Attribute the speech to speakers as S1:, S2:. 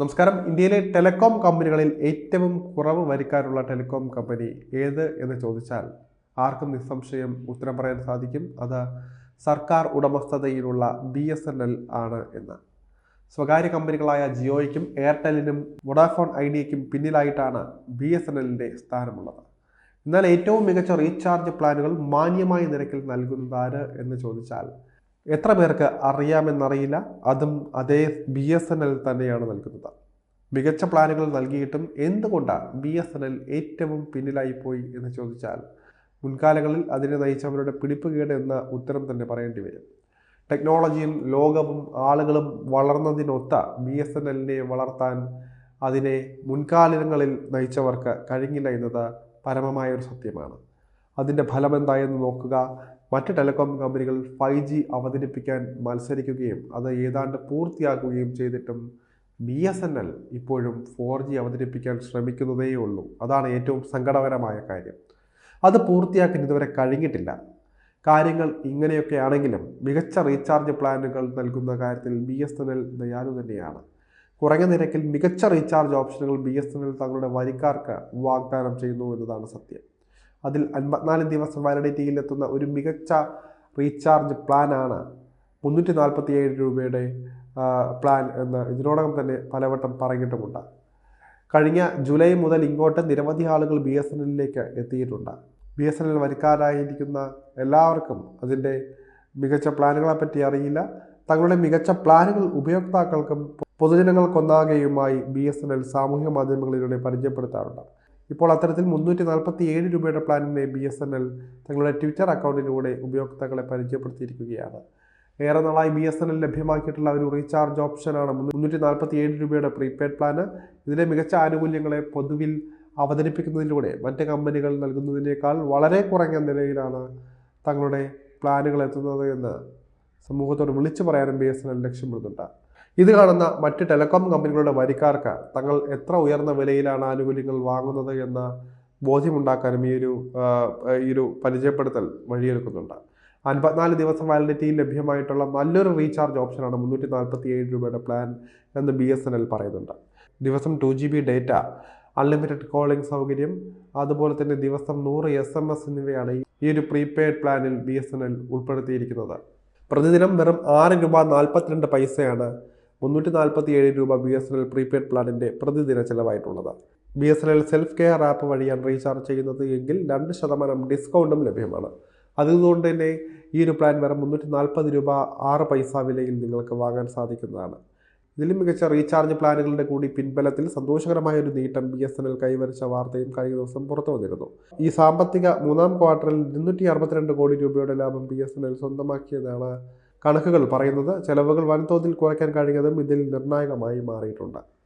S1: നമസ്കാരം. ഇന്ത്യയിലെ ടെലികോം കമ്പനികളിൽ ഏറ്റവും കുറവ് വരിക്കാരുള്ള ടെലികോം കമ്പനി ഏത് എന്ന് ചോദിച്ചാൽ ആർക്കും നിസ്സംശയം ഉത്തരം പറയാൻ സാധിക്കും. അത് സർക്കാർ ഉടമസ്ഥതയിലുള്ള ബി എസ് എൻ എൽ ആണ് എന്ന്. സ്വകാര്യ കമ്പനികളായ ജിയോയ്ക്കും എയർടെല്ലിനും വൊഡാഫോൺ ഐഡിയയ്ക്കും പിന്നിലായിട്ടാണ് ബി എസ് എൻ എല്ലിന്റെ സ്ഥാനമുള്ളത്. എന്നാൽ ഏറ്റവും മികച്ച റീചാർജ് പ്ലാനുകൾ മാന്യമായ നിരക്കിൽ നൽകുന്നത് ആര് എന്ന് ചോദിച്ചാൽ എത്ര പേർക്ക് അറിയാമെന്നറിയില്ല. അതും അതേ ബി എസ് എൻ എൽ തന്നെയാണ് നൽകുന്നത്. മികച്ച പ്ലാനുകൾ നൽകിയിട്ടും എന്തുകൊണ്ടാണ് ബി എസ് എൻ എൽ ഏറ്റവും പിന്നിലായിപ്പോയി എന്ന് ചോദിച്ചാൽ മുൻകാലങ്ങളിൽ അതിനെ നയിച്ചവരുടെ പിടിപ്പുകേട് എന്ന ഉത്തരം തന്നെ പറയേണ്ടി വരും. ടെക്നോളജിയും ലോകവും ആളുകളും വളർന്നതിനൊത്ത ബി എസ് എൻ എല്ലിനെ വളർത്താൻ അതിനെ മുൻകാലങ്ങളിൽ നയിച്ചവർക്ക് കഴിഞ്ഞില്ല എന്നത് പരമമായ ഒരു സത്യമാണ്. അതിന്റെ ഫലം എന്തായെന്ന് നോക്കുക. മറ്റ് ടെലികോം കമ്പനികൾ ഫൈവ് ജി അവതരിപ്പിക്കാൻ മത്സരിക്കുകയും അത് ഏതാണ്ട് പൂർത്തിയാക്കുകയും ചെയ്തിട്ടും ബി എസ് എൻ എൽ ഇപ്പോഴും ഫോർ ജി അവതരിപ്പിക്കാൻ ശ്രമിക്കുന്നതേ ഉള്ളൂ അതാണ് ഏറ്റവും സങ്കടകരമായ കാര്യം. അത് പൂർത്തിയാക്കാൻ ഇതുവരെ കഴിഞ്ഞിട്ടില്ല. കാര്യങ്ങൾ ഇങ്ങനെയൊക്കെ ആണെങ്കിലും മികച്ച റീചാർജ് പ്ലാനുകൾ നൽകുന്ന കാര്യത്തിൽ ബി എസ് എൻ എൽ ദയാലു തന്നെയാണ്. കുറഞ്ഞ നിരക്കിൽ മികച്ച റീചാർജ് ഓപ്ഷനുകൾ ബി എസ് എൻ എൽ തങ്ങളുടെ വരിക്കാർക്ക് വാഗ്ദാനം ചെയ്യുന്നു എന്നതാണ് സത്യം. അതിൽ അൻപത്തിനാല് ദിവസം വാലിഡിറ്റിയിൽ എത്തുന്ന ഒരു മികച്ച റീചാർജ് പ്ലാനാണ് മുന്നൂറ്റി നാൽപ്പത്തി ഏഴ് രൂപയുടെ പ്ലാൻ എന്ന് ഇതിനോടകം തന്നെ പലവട്ടം പറഞ്ഞിട്ടുമുണ്ട്. കഴിഞ്ഞ ജൂലൈ മുതൽ ഇങ്ങോട്ട് നിരവധി ആളുകൾ ബി എസ് എൻ എല്ലിലേക്ക് എത്തിയിട്ടുണ്ട്. ബി എസ് എൻ എൽ വരിക്കാരായിരിക്കുന്ന എല്ലാവർക്കും അതിന്റെ മികച്ച പ്ലാനുകളെപ്പറ്റി അറിയില്ല. തങ്ങളുടെ മികച്ച പ്ലാനുകൾ ഉപയോക്താക്കൾക്കും പൊതുജനങ്ങൾക്കൊന്നാകെയുമായി ബി എസ് എൻ എൽ സാമൂഹ്യ മാധ്യമങ്ങളിലൂടെ പരിചയപ്പെടുത്താറുണ്ട്. ഇപ്പോൾ അത്തരത്തിൽ മുന്നൂറ്റി നാൽപ്പത്തി ഏഴ് രൂപയുടെ പ്ലാനിനെ ബി എസ് എൻ എൽ തങ്ങളുടെ ട്വിറ്റർ അക്കൗണ്ടിലൂടെ ഉപയോക്താക്കളെ പരിചയപ്പെടുത്തിയിരിക്കുകയാണ്. ഏറെ നാളായി ബി എസ് എൻ എൽ ലഭ്യമാക്കിയിട്ടുള്ള ഒരു റീചാർജ് ഓപ്ഷനാണ് മുന്നൂറ്റി നാൽപ്പത്തി ഏഴ് രൂപയുടെ പ്രീപെയ്ഡ് പ്ലാന്. ഇതിലെ മികച്ച ആനുകൂല്യങ്ങളെ പൊതുവിൽ അവതരിപ്പിക്കുന്നതിലൂടെ മറ്റ് കമ്പനികൾ നൽകുന്നതിനേക്കാൾ വളരെ കുറഞ്ഞ നിലയിലാണ് തങ്ങളുടെ പ്ലാനുകൾ എത്തുന്നത് എന്ന് സമൂഹത്തോട് വിളിച്ചു പറയാനും ബി എസ് എൻ എൽ ലക്ഷ്യമിടുന്നുണ്ട്. ഇത് കാണുന്ന മറ്റ് ടെലികോം കമ്പനികളുടെ വരിക്കാർക്ക് തങ്ങൾ എത്ര ഉയർന്ന വിലയിലാണ് ആനുകൂല്യങ്ങൾ വാങ്ങുന്നത് എന്ന ബോധ്യമുണ്ടാക്കാനും ഈ ഒരു ഈ ഒരു പരിചയപ്പെടുത്തൽ വഴിയൊരുക്കുന്നുണ്ട്. അൻപത്തിനാല് ദിവസം വാലിഡിറ്റിയിൽ ലഭ്യമായിട്ടുള്ള നല്ലൊരു റീചാർജ് ഓപ്ഷനാണ് മുന്നൂറ്റി നാൽപ്പത്തി ഏഴ് രൂപയുടെ പ്ലാൻ എന്ന് ബി എസ് എൻ എൽ പറയുന്നുണ്ട്. ദിവസം two G B data unlimited calling സൗകര്യം അതുപോലെ തന്നെ ദിവസം നൂറ് എസ് എം എസ് എന്നിവയാണ് ഈ ഒരു പ്രീപെയ്ഡ് പ്ലാനിൽ ബി എസ് എൻ എൽ ഉൾപ്പെടുത്തിയിരിക്കുന്നത്. പ്രതിദിനം വെറും ആറ് രൂപ നാൽപ്പത്തിരണ്ട് പൈസയാണ് മുന്നൂറ്റി നാൽപ്പത്തി ഏഴ് രൂപ B S N L prepaid പ്ലാനിന്റെ പ്രതിദിന ചെലവായിട്ടുള്ളത്. B S N L self care app വഴിയാണ് റീചാർജ് ചെയ്യുന്നത് എങ്കിൽ രണ്ട് ശതമാനം ഡിസ്കൗണ്ടും ലഭ്യമാണ്. അതുകൊണ്ട് തന്നെ ഈ ഒരു പ്ലാൻ വരെ മുന്നൂറ്റി നാൽപ്പത് രൂപ ആറ് പൈസ വിലയിൽ നിങ്ങൾക്ക് വാങ്ങാൻ സാധിക്കുന്നതാണ്. ഇതിലും മികച്ച റീചാർജ് പ്ലാനുകളുടെ കൂടി പിൻബലത്തിൽ സന്തോഷകരമായ ഒരു നേട്ടം ബി എസ് എൻ എൽ കൈവരിച്ച വാർത്തയും കഴിഞ്ഞ ദിവസം പുറത്തു വന്നിരുന്നു. ഈ സാമ്പത്തിക മൂന്നാം ക്വാർട്ടറിൽ ഇരുന്നൂറ്റി അറുപത്തിരണ്ട് കോടി രൂപയുടെ ലാഭം ബി എസ് എൻ എൽ സ്വന്തമാക്കിയതാണ് കണക്കുകൾ പറയുന്നത് ചെലവുകൾ വൻതോതിൽ കുറയ്ക്കാൻ കഴിഞ്ഞതും ഇതിൽ നിർണായകമായി മാറിയിട്ടുണ്ട്.